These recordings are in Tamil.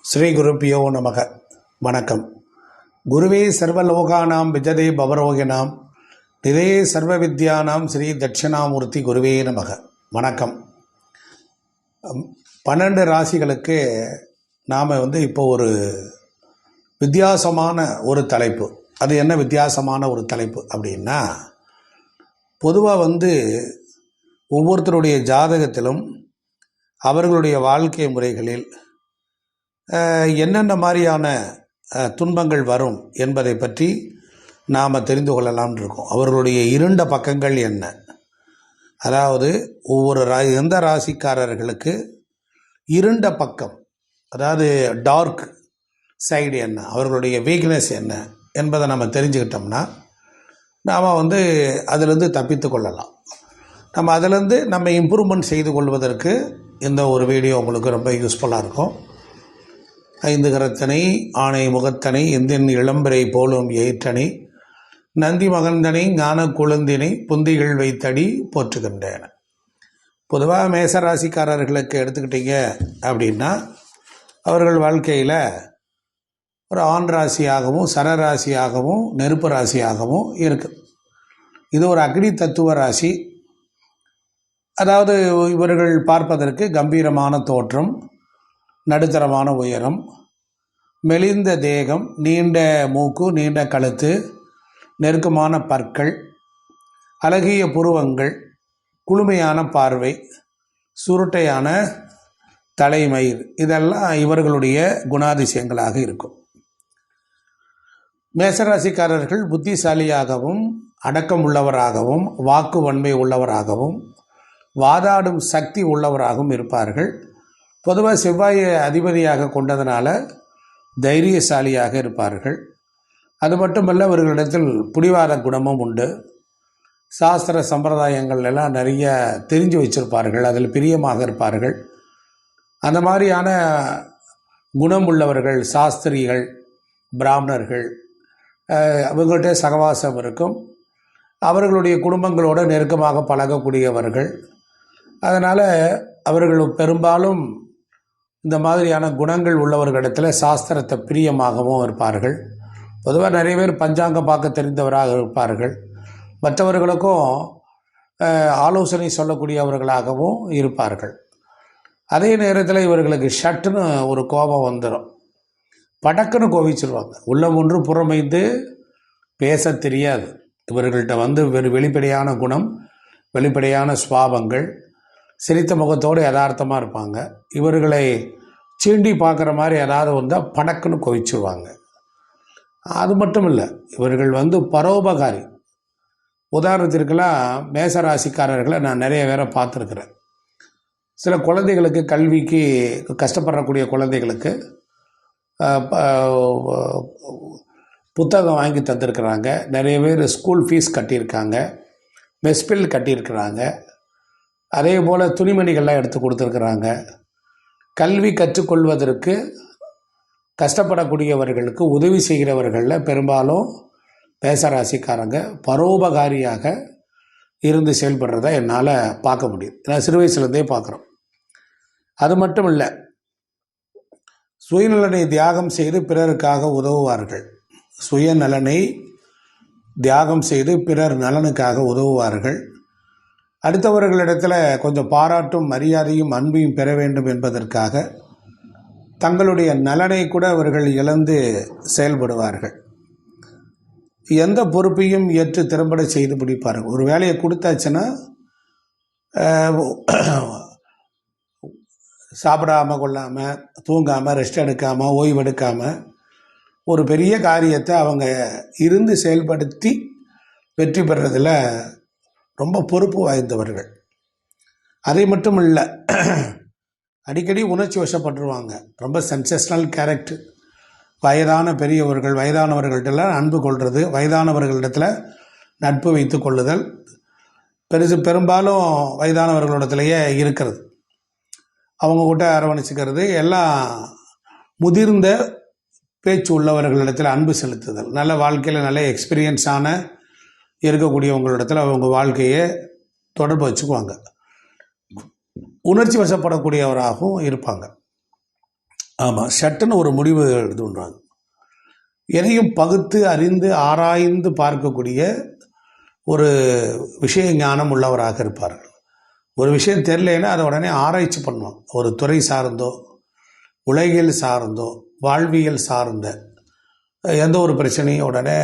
ஸ்ரீ குருப்பியோ நமக. வணக்கம். குருவே சர்வலோகானாம் விஜதே பவரோகினாம். திதே சர்வ வித்யானாம் ஸ்ரீ தட்சிணாமூர்த்தி குருவே நமக. வணக்கம். பன்னெண்டு ராசிகளுக்கு நாம் வந்து இப்போ ஒரு வித்தியாசமான ஒரு தலைப்பு. அது என்ன வித்தியாசமான ஒரு தலைப்பு அப்படின்னா பொதுவாக வந்து ஒவ்வொருத்தருடைய ஜாதகத்திலும் அவர்களுடைய வாழ்க்கை முறைகளில் என்னென்ன மாதிரியான துன்பங்கள் வரும் என்பதை பற்றி நாம் தெரிந்து கொள்ளலாம்னு இருக்கோம். அவர்களுடைய இருண்ட பக்கங்கள் என்ன? அதாவது ஒவ்வொரு ரா எந்த ராசிக்காரர்களுக்கு இருண்ட பக்கம் அதாவது டார்க் சைடு என்ன அவர்களுடைய வீக்னஸ் என்ன என்பதை நம்ம தெரிஞ்சுக்கிட்டோம்னா நாம் வந்து அதிலிருந்து தப்பித்து கொள்ளலாம். நம்ம அதிலேருந்து நம்ம இம்ப்ரூவ்மெண்ட் செய்து கொள்வதற்கு இந்த ஒரு வீடியோ உங்களுக்கு ரொம்ப யூஸ்ஃபுல்லாக இருக்கும். ஐந்து கரத்தனை ஆணை முகத்தனை எந்தின் இளம்பிரை போலும் ஏற்றனை நந்தி மகந்தனை ஞான குழுந்தினை புந்திகள் வைத்தடி போற்றுகின்றன. பொதுவாக மேசராசிக்காரர்களுக்கு எடுத்துக்கிட்டீங்க அப்படின்னா அவர்கள் வாழ்க்கையில் ஒரு ஆண் ராசியாகவும் சரராசியாகவும் நெருப்பு ராசியாகவும் இருக்குது இது ஒரு அக்னி தத்துவ ராசி. அதாவது இவர்கள் பார்ப்பதற்கு கம்பீரமான தோற்றம் நடுத்தரமான உயரம் மெலிந்த தேகம் நீண்ட மூக்கு நீண்ட கழுத்து நெருக்கமான பற்கள் அழகிய புருவங்கள் குளுமையான பார்வை சுருட்டையான தலைமயிர். இதெல்லாம் இவர்களுடைய குணாதிசயங்களாக இருக்கும். மேசராசிக்காரர்கள் புத்திசாலியாகவும் அடக்கம் உள்ளவராகவும் வாக்கு வன்மை உள்ளவராகவும் வாதாடும் சக்தி உள்ளவராகவும் இருப்பார்கள். பொதுவாக செவ்வாயை அதிபதியாக கொண்டதனால தைரியசாலியாக இருப்பார்கள். அது மட்டுமல்ல அவர்களிடத்தில் புடிவாத குணமும் உண்டு. சாஸ்திர சம்பிரதாயங்கள் எல்லாம் நிறைய தெரிஞ்சு வச்சிருப்பார்கள் அதில் பிரியமாக இருப்பார்கள். அந்த மாதிரியான குணம் உள்ளவர்கள் சாஸ்திரிகள் பிராமணர்கள் அவங்கள்ட்ட சகவாசம் இருக்கும். அவர்களுடைய குடும்பங்களோடு நெருக்கமாக பழகக்கூடியவர்கள். அதனால் அவர்கள் பெரும்பாலும் இந்த மாதிரியான குணங்கள் உள்ளவர்களிடத்தில் சாஸ்திரத்தை பிரியமாகவும் இருப்பார்கள். பொதுவாக நிறைய பேர் பஞ்சாங்கம் பார்க்க தெரிந்தவராக இருப்பார்கள். மற்றவர்களுக்கும் ஆலோசனை சொல்லக்கூடியவர்களாகவும் இருப்பார்கள். அதே நேரத்தில் இவர்களுக்கு ஷட்டுன்னு ஒரு கோபம் வந்துடும் படக்குன்னு கோவிச்சிருவாங்க உள்ளம் ஒன்று புறமைந்து பேச தெரியாது. இவர்கள்ட்ட வந்து வெறு வெளிப்படையான குணம் வெளிப்படையான சுவாபங்கள் சிரித்த முகத்தோடு யதார்த்தமாக இருப்பாங்க. இவர்களை சீண்டி பார்க்குற மாதிரி ஏதாவது வந்தால் பணக்குன்னு கோவிச்சிருவாங்க. அது மட்டும் இல்லை இவர்கள் வந்து பரோபகாரி. உதாரணத்திற்கெல்லாம் மேசராசிக்காரர்களை நான் நிறைய பேரை பார்த்துருக்குறேன். சில குழந்தைகளுக்கு கல்விக்கு கஷ்டப்படக்கூடிய குழந்தைகளுக்கு புத்தகம் வாங்கி தந்திருக்கிறாங்க. நிறைய பேர் ஸ்கூல் ஃபீஸ் கட்டியிருக்காங்க. மெஸ்பில் கட்டியிருக்கிறாங்க. அதே போல் துணிமணிகள்லாம் எடுத்து கொடுத்துருக்குறாங்க. கல்வி கற்றுக்கொள்வதற்கு கஷ்டப்படக்கூடியவர்களுக்கு உதவி செய்கிறவர்களில் பெரும்பாலும் பேசராசிக்காரங்க பரோபகாரியாக இருந்து செயல்படுறத என்னால் பார்க்க முடியும். நான் சிறு வயசுலேருந்தே பார்க்குறோம். அது மட்டும் இல்லை சுயநலனை தியாகம் செய்து பிறருக்காக உதவுவார்கள். சுயநலனை தியாகம் செய்து பிறர் நலனுக்காக உதவுவார்கள். அடுத்தவர்களிடத்தில் கொஞ்சம் பாராட்டும் மரியாதையும் அன்பையும் பெற வேண்டும் என்பதற்காக தங்களுடைய நலனை கூட அவர்கள் இழந்து செயல்படுவார்கள். எந்த பொறுப்பையும் ஏற்று திறம்பட செய்து பிடிப்பார்கள் ஒரு வேலையை கொடுத்தாச்சுன்னா சாப்பிடாமல் கொள்ளாமல் தூங்காமல் ரெஸ்ட் எடுக்காமல் ஓய்வு எடுக்காமல் ஒரு பெரிய காரியத்தை அவங்க இருந்து செயல்படுத்தி வெற்றி பெறதில் ரொம்ப பொறுப்பு வாய்ந்தவர்கள். அதை மட்டும் இல்லை அடிக்கடி உணர்ச்சி வசப்பட்டுருவாங்க. ரொம்ப சென்சேஷனல் கேரக்டர் வயதான பெரியவர்கள் வயதானவர்கள்ட்டெல்லாம் அன்பு கொள்வது வயதானவர்களிடத்தில் நட்பு வைத்து கொள்ளுதல் பெருசு பெரும்பாலும் வயதானவர்களிடத்திலேயே இருக்கிறது. அவங்க கூட அரவணைச்சிக்கிறது எல்லாம் முதிர்ந்த பேச்சு உள்ளவர்களிடத்தில் அன்பு செலுத்துதல் நல்ல வாழ்க்கையில் நல்ல எக்ஸ்பீரியன்ஸான இருக்கக்கூடியவங்களிடத்தில் அவங்க வாழ்க்கையை தொடர்பு வச்சுக்குவாங்க. உணர்ச்சி வசப்படக்கூடியவராகவும் இருப்பாங்க. ஆமாம் சட்டுன்னு ஒரு முடிவு எடுத்துன்றாங்க எதையும் பகுத்து அறிந்து ஆராய்ந்து பார்க்கக்கூடிய ஒரு விஷய ஞானம் உள்ளவராக இருப்பார்கள். ஒரு விஷயம் தெரியலன்னா அதை உடனே ஆராய்ச்சி பண்ணுவாங்க. ஒரு துறை சார்ந்தோ உலகியல் சார்ந்தோ வாழ்வியல் சார்ந்த எந்த ஒரு பிரச்சனையும் உடனே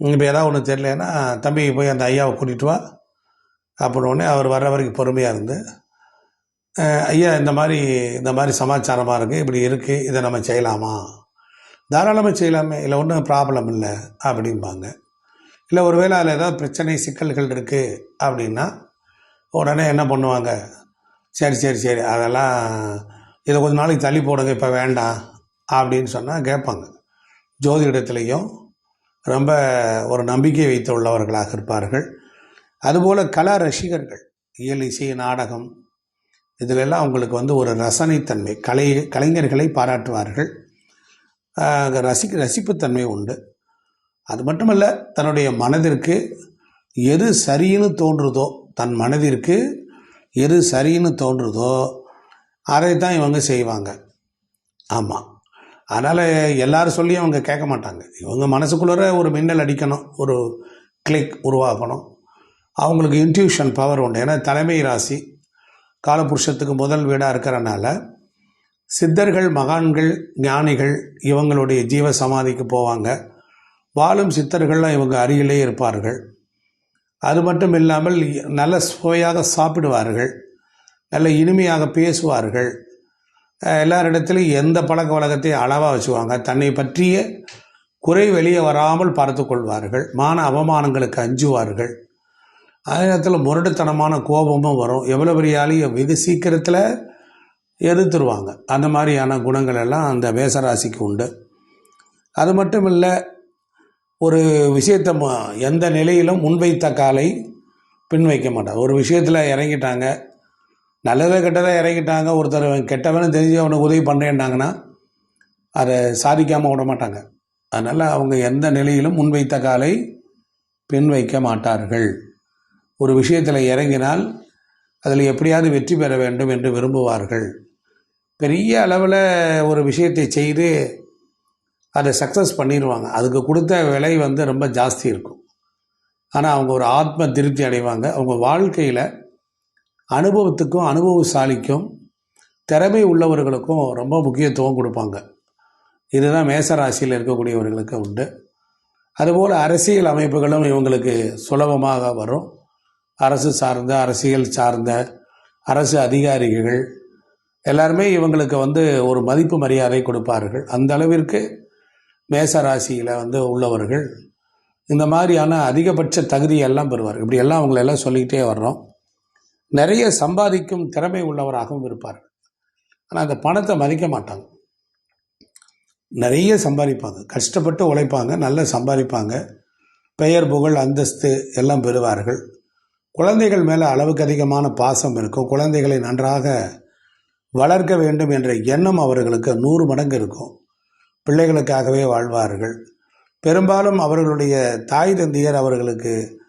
இப்போ ஏதாவது ஒன்று தெரியலன்னா தம்பி போய் அந்த ஐயாவை கூட்டிகிட்டு வா. அப்படின்னு உடனே அவர் வர்ற வரைக்கும் பொறுமையாக இருந்து ஐயா இந்த மாதிரி இந்த மாதிரி சமாச்சாரமாக இருக்குது இப்படி இருக்குது இதை நம்ம செய்யலாமா? தாராளமாக செய்யலாமே இல்லை ஒன்றும் ப்ராப்ளம் இல்லை அப்படிம்பாங்க. இல்லை ஒருவேளை அதில் ஏதாவது பிரச்சனை சிக்கல்கள் இருக்குது அப்படின்னா உடனே என்ன பண்ணுவாங்க? சரி சரி சரி அதெல்லாம் இதை கொஞ்ச நாளைக்கு தள்ளி போடுங்க இப்போ வேண்டாம் அப்படின்னு சொன்னால் கேட்பாங்க. ஜோதிடத்துலேயும் ரொம்ப ஒரு நம்பிக்கை வைத்து உள்ளவர்களாக இருப்பார்கள். அதுபோல் கலா ரசிகர்கள் இயல் இசை நாடகம் இதிலெல்லாம் அவங்களுக்கு வந்து ஒரு ரசனைத்தன்மை கலை கலைஞர்களை பாராட்டுவார்கள். ஆஹ் ரசிக்க ரசிப்புத்தன்மை உண்டு. அது மட்டுமல்ல தன்னுடைய மனதிற்கு எது சரின்னு தோன்றுதோ தன் மனதிற்கு எது சரின்னு தோன்றுதோ அதை தான் இவங்க செய்வாங்க. ஆமாம் அதனால் எல்லாரும் சொல்லியும் அவங்க கேட்க மாட்டாங்க. இவங்க மனசுக்குள்ளே ஒரு மின்னல் அடிக்கணும் ஒரு கிளிக் உருவாகணும். அவங்களுக்கு இன்ட்யூஷன் பவர் உண்டு. ஏன்னா தலைமை ராசி காலபுருஷத்துக்கு முதல் வீடாக இருக்கிறனால சித்தர்கள் மகான்கள் ஞானிகள் இவங்களுடைய ஜீவ சமாதிக்கு போவாங்க. வாழும் சித்தர்கள்லாம் இவங்க அருகிலே இருப்பார்கள். அது மட்டும் இல்லாமல் நல்ல சுவையாக சாப்பிடுவார்கள். நல்ல இனிமையாக பேசுவார்கள். அஹ் எல்லாரிடத்திலும் எந்த பழக்க வழக்கத்தையும் அளவாக வச்சுவாங்க தன்னை பற்றிய குறை வெளியே வராமல் பார்த்து கொள்வார்கள். மான அவமானங்களுக்கு அஞ்சுவார்கள். அதே நேரத்தில் முரட்டுத்தனமான கோபமும் வரும். எவ்வளோ பெரிய ஆளையும் வெகு சீக்கிரத்தில் எதிர்த்துருவாங்க. அந்த மாதிரியான குணங்கள் எல்லாம் அந்த மேசராசிக்கு உண்டு. அது மட்டும் இல்லை ஒரு விஷயத்தை எந்த நிலையிலும் முன்வைத்த காலை பின் வைக்க மாட்டாங்க. ஒரு விஷயத்தில் இறங்கிட்டாங்க. நல்லதை கெட்டதை இறங்கிட்டாங்க ஒருத்தர் கெட்டவனு தெரிஞ்சு அவனுக்கு உதவி பண்ணுறேன்னாங்கன்னா அதை சாதிக்காமல் விட மாட்டாங்க. அதனால் அவங்க எந்த நிலையிலும் முன்வைத்த காலை பின் வைக்க மாட்டார்கள். ஒரு விஷயத்தில் இறங்கினால் அதில் எப்படியாவது வெற்றி பெற வேண்டும் என்று விரும்புவார்கள். பெரிய அளவில் ஒரு விஷயத்தை செய்து அதை சக்ஸஸ் பண்ணிடுவாங்க. அதுக்கு கொடுத்த விலை வந்து ரொம்ப ஜாஸ்தி இருக்கும். ஆனால் அவங்க ஒரு ஆத்ம திருப்தி அடைவாங்க. அவங்க வாழ்க்கையில் அனுபவத்துக்கும் அனுபவசாலிக்கும் திறமை உள்ளவர்களுக்கும் ரொம்ப முக்கியத்துவம் கொடுப்பாங்க. இதுதான் மேச ராசியில் இருக்கக்கூடியவர்களுக்கு உண்டு. அதுபோல் அரசியல் அமைப்புகளும் இவங்களுக்கு சுலபமாக வரும். அரசு சார்ந்த அரசியல் சார்ந்த அரசு அதிகாரிகள் எல்லாருமே இவங்களுக்கு வந்து ஒரு மதிப்பு மரியாதை கொடுப்பார்கள். அந்த அளவிற்கு மேச ராசியில் வந்து உள்ளவர்கள் இந்த மாதிரியான அதிகபட்ச தகுதியெல்லாம் பெறுவார் இப்படி எல்லாம் அவங்களெல்லாம் சொல்லிக்கிட்டே வர்றோம். நிறைய சம்பாதிக்கும் திறமை உள்ளவராகவும் இருப்பார்கள். ஆனால் அந்த பணத்தை மதிக்க மாட்டாங்க. நிறைய சம்பாதிப்பாங்க. கஷ்டப்பட்டு உழைப்பாங்க நல்லா சம்பாதிப்பாங்க. பெயர் புகழ் அந்தஸ்து எல்லாம் பெறுவார்கள். குழந்தைகள் மேலே அளவுக்கு அதிகமான பாசம் இருக்கும். குழந்தைகளை நன்றாக வளர்க்க வேண்டும் என்ற எண்ணம் அவர்களுக்கு நூறு மடங்கு இருக்கும். பிள்ளைகளுக்காகவே வாழ்வார்கள். பெரும்பாலும் அவர்களுடைய தாய் தந்தையர் அவர்களுக்கு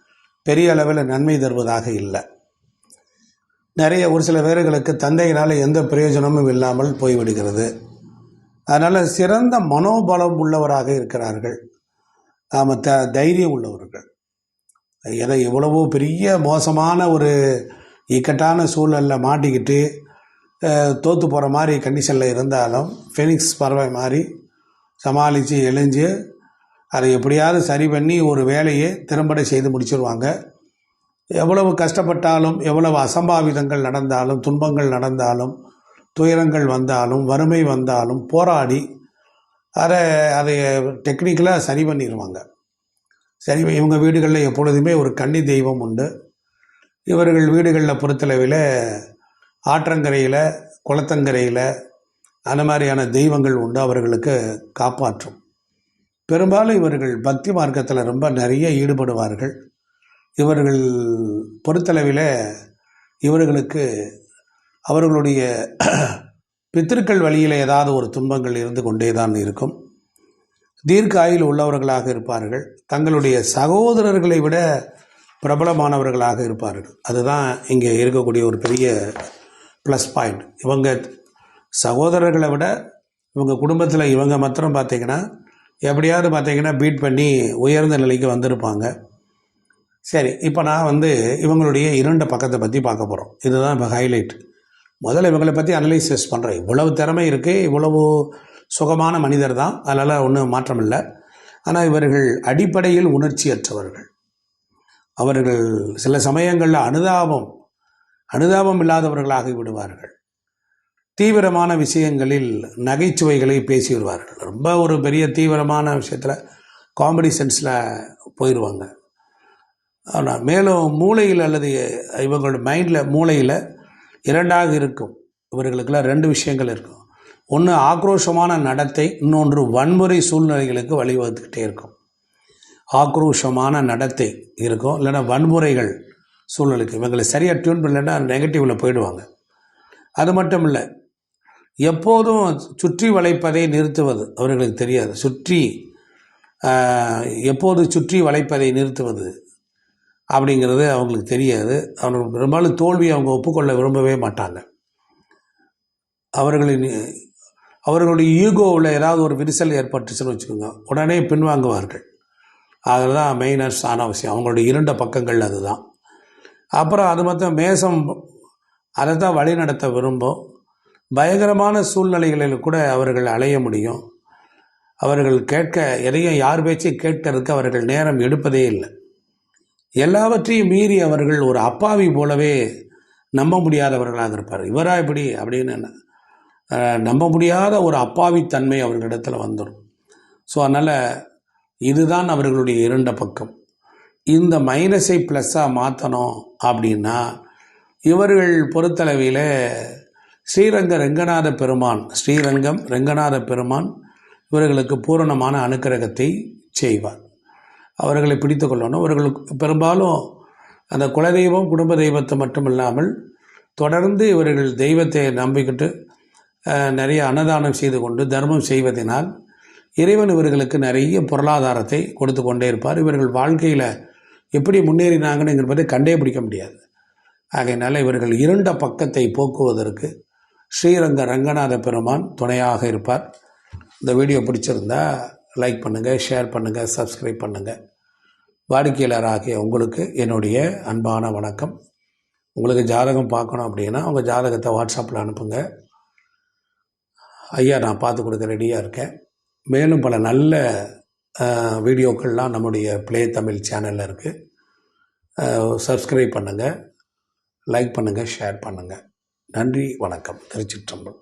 பெரிய அளவில் நன்மை தருவதாக இல்லை. நிறைய ஒரு சில பேர்களுக்கு தந்தையினால் எந்த பிரயோஜனமும் இல்லாமல் போய்விடுகிறது. அதனால் சிறந்த மனோபலம் உள்ளவராக இருக்கிறார்கள். நாம் த தைரியம் உள்ளவர்கள். எதை எவ்வளவோ பெரிய மோசமான ஒரு இக்கட்டான சூழலில் மாட்டிக்கிட்டு தோற்று போகிற மாதிரி கண்டிஷனில் இருந்தாலும் ஃபெனிக்ஸ் பறவை மாதிரி சமாளித்து எழுஞ்சு அதை எப்படியாவது சரி பண்ணி ஒரு வேலையை திறம்பட செய்து முடிச்சிருவாங்க. எவ்வளவு கஷ்டப்பட்டாலும் எவ்வளவு அசம்பாவிதங்கள் நடந்தாலும் துன்பங்கள் நடந்தாலும் துயரங்கள் வந்தாலும் வறுமை வந்தாலும் போராடி அதை அதை டெக்னிக்கலாக சரி பண்ணிடுவாங்க சரி இவங்க வீடுகளில் எப்பொழுதுமே ஒரு கன்னி தெய்வம் உண்டு. இவர்கள் வீடுகளில் பொறுத்தளவில் ஆற்றங்கரையில் குளத்தங்கரையில் அந்த மாதிரியான தெய்வங்கள் உண்டு அவர்களுக்கு காப்பாற்றும். பெரும்பாலும் இவர்கள் பக்தி மார்க்கத்தில் ரொம்ப நிறைய ஈடுபடுவார்கள். இவர்கள் பொறுத்தளவில் இவர்களுக்கு அவர்களுடைய பித்திருக்கள் வழியில் ஏதாவது ஒரு துன்பங்கள் இருந்து கொண்டே தான் இருக்கும். தீர்க்க ஆயுள் உள்ளவர்களாக இருப்பார்கள். தங்களுடைய சகோதரர்களை விட பிரபலமானவர்களாக இருப்பார்கள். அதுதான் இங்கே இருக்கக்கூடிய ஒரு பெரிய ப்ளஸ் பாயிண்ட் இவங்க சகோதரர்களை விட இவங்க குடும்பத்தில் இவங்க மாத்திரம் பார்த்தீங்கன்னா எப்படியாவது பார்த்திங்கன்னா பீட் பண்ணி உயர்ந்த நிலைக்கு வந்திருப்பாங்க. சரி இப்போ நான் வந்து இவங்களுடைய இரண்டு பக்கத்தை பற்றி பார்க்க போகிறோம் இதுதான் இப்போ ஹைலைட் முதல்ல இவங்களை பற்றி அனலைசிஸ் பண்ணுறேன் இவ்வளவு திறமை இருக்குது இவ்வளவு சுகமான மனிதர் தான். அதனால் ஒன்றும் மாற்றம் இல்லை. ஆனால் இவர்கள் அடிப்படையில் உணர்ச்சியற்றவர்கள். அவர்கள் சில சமயங்களில் அனுதாபம் அனுதாபம் இல்லாதவர்களாகி விடுவார்கள். தீவிரமான விஷயங்களில் நகைச்சுவைகளை பேசி வருவார்கள் ரொம்ப ஒரு பெரிய தீவிரமான விஷயத்தில் காமெடி சென்ஸில் போயிடுவாங்க ஆனால் மேலும் மூளையில் அல்லது இவங்களோட மைண்டில் மூளையில் இரண்டாக இருக்கும். இவர்களுக்கெல்லாம் ரெண்டு விஷயங்கள் இருக்கும். ஒன்று ஆக்ரோஷமான நடத்தை இன்னொன்று வன்முறை சூழ்நிலைகளுக்கு வழிவகுத்துக்கிட்டே இருக்கும். ஆக்ரோஷமான நடத்தை இருக்கும். இல்லைன்னா வன்முறைகள் சூழ்நிலைக்கு இவங்களை சரியாக டியூன் பண்ணலைன்னா நெகட்டிவில் போயிடுவாங்க. அது மட்டும் இல்லை எப்போதும் சுற்றி வளைப்பதை நிறுத்துவது அவர்களுக்கு தெரியாது. சுற்றி எப்போது சுற்றி வளைப்பதை நிறுத்துவது அப்படிங்கிறது அவங்களுக்கு தெரியாது. அவர்கள் பெரும்பாலும் தோல்வியை அவங்க ஒப்புக்கொள்ள விரும்பவே மாட்டாங்க. அவர்களின் அவர்களுடைய ஈகோவில் ஏதாவது ஒரு விரிசல் ஏற்பட்டுச்சுன்னு வச்சுக்கோங்க. உடனே பின்வாங்குவார்கள். அதில் தான் மெயினர்ஸ் அனாவசியம் அவசியம் அவங்களுடைய இரண்ட பக்கங்கள் அதுதான். அப்புறம் அது மொத்தம் மேசம் அதை தான் வழி நடத்த விரும்பும். பயங்கரமான சூழ்நிலைகளில் கூட அவர்கள் அலைய முடியும். அவர்கள் கேட்க எதையும் யார் பேச்சையும் கேட்கறதுக்கு அவர்கள் நேரம் எடுப்பதே இல்லை. எல்லாவற்றையும் மீறி அவர்கள் ஒரு அப்பாவி போலவே நம்ப முடியாதவர்களாக இருப்பார் இவரா இப்படி அப்படின்னு நம்ப முடியாத ஒரு அப்பாவித்தன்மை அவர்களிடத்தில் வந்துடும் ஸோ அதனால் இதுதான் அவர்களுடைய இரண்ட பக்கம். இந்த மைனஸை ப்ளஸ்ஸாக மாற்றணும் அப்படின்னா இவர்கள் பொறுத்தளவில் ஸ்ரீரங்க ரெங்கநாத பெருமான் ஸ்ரீரங்கம் ரெங்கநாத பெருமான் இவர்களுக்கு பூரணமான அனுக்கிரகத்தை செய்வார். அவர்களை பிடித்து கொள்ளணும். இவர்களுக்கு பெரும்பாலும் அந்த குலதெய்வம் குடும்ப தெய்வத்தை மட்டும் இல்லாமல் தொடர்ந்து இவர்கள் தெய்வத்தை நம்பிக்கிட்டு நிறைய அன்னதானம் செய்து கொண்டு தர்மம் செய்வதனால் இறைவன் இவர்களுக்கு நிறைய பொருளாதாரத்தை கொடுத்து கொண்டே இருப்பார். இவர்கள் வாழ்க்கையில் எப்படி முன்னேறினாங்கன்னு என்பதை கண்டே பிடிக்க முடியாது. ஆகையினால இவர்கள் இருண்ட பக்கத்தை போக்குவதற்கு ஸ்ரீரங்க ரங்கநாத பெருமான் துணையாக இருப்பார். இந்த வீடியோ பிடிச்சிருந்தா லைக் பண்ணுங்கள் ஷேர் பண்ணுங்கள் சப்ஸ்கிரைப் பண்ணுங்கள் வாடிக்கையாளராகிய உங்களுக்கு என்னுடைய அன்பான வணக்கம். உங்களுக்கு ஜாதகம் பார்க்கணும் அப்படின்னா உங்கள் ஜாதகத்தை வாட்ஸ்அப்பில் அனுப்புங்க. ஐயா நான் பார்த்து கொடுக்க ரெடியாக இருக்கேன். மேலும் பல நல்ல வீடியோக்கள்லாம் நம்முடைய ப்ளே தமிழ் சேனலில் இருக்குது சப்ஸ்கிரைப் பண்ணுங்கள் லைக் பண்ணுங்கள் ஷேர் பண்ணுங்கள் நன்றி வணக்கம். திருச்சிற்றம்பலம்.